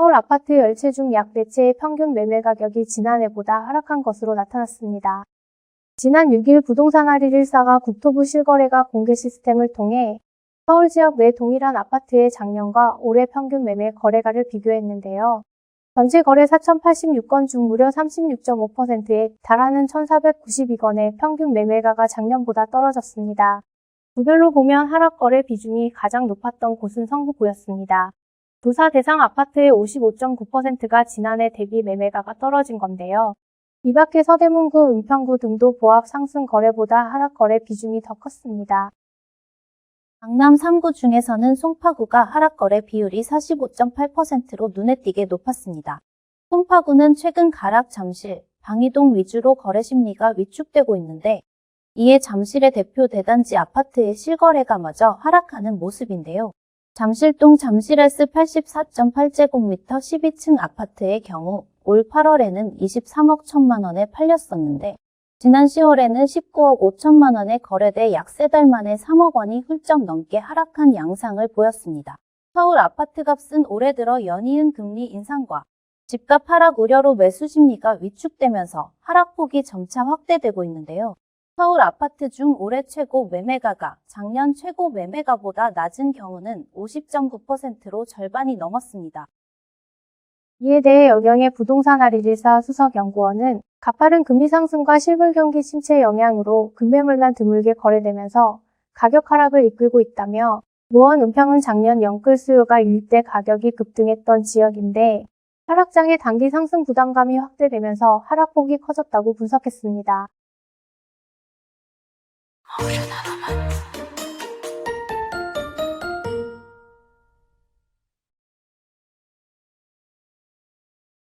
서울 아파트 열채 중 약 4채의 평균 매매 가격이 지난해보다 하락한 것으로 나타났습니다. 지난 6일 부동산 할114가 국토부 실거래가 공개 시스템을 통해 서울 지역 내 동일한 아파트의 작년과 올해 평균 매매 거래가를 비교했는데요. 전체 거래 4,086건 중 무려 36.5%에 달하는 1,492건의 평균 매매가가 작년보다 떨어졌습니다. 구별로 보면 하락 거래 비중이 가장 높았던 곳은 성북구였습니다. 조사 대상 아파트의 55.9%가 지난해 대비 매매가가 떨어진 건데요. 이 밖에 서대문구, 은평구 등도 보합 상승 거래보다 하락 거래 비중이 더 컸습니다. 강남 3구 중에서는 송파구가 하락 거래 비율이 45.8%로 눈에 띄게 높았습니다. 송파구는 최근 가락 잠실, 방이동 위주로 거래 심리가 위축되고 있는데 이에 잠실의 대표 대단지 아파트의 실거래가 마저 하락하는 모습인데요. 잠실동 잠실S 84.8제곱미터 12층 아파트의 경우 올 8월에는 23억 1천만 원에 팔렸었는데 지난 10월에는 19억 5천만 원에 거래돼 약 세 달 만에 3억 원이 훌쩍 넘게 하락한 양상을 보였습니다. 서울 아파트 값은 올해 들어 연이은 금리 인상과 집값 하락 우려로 매수 심리가 위축되면서 하락폭이 점차 확대되고 있는데요. 서울 아파트 중 올해 최고 매매가가 작년 최고 매매가보다 낮은 경우는 50.9%로 절반이 넘었습니다. 이에 대해 여경의 부동산 할114 수석 연구원은 가파른 금리 상승과 실물 경기 침체 영향으로 금매물만 드물게 거래되면서 가격 하락을 이끌고 있다며 노원 은평은 작년 영끌 수요가 유입 돼 가격이 급등했던 지역인데 하락장의 단기 상승 부담감이 확대되면서 하락폭이 커졌다고 분석했습니다. 어른 하나만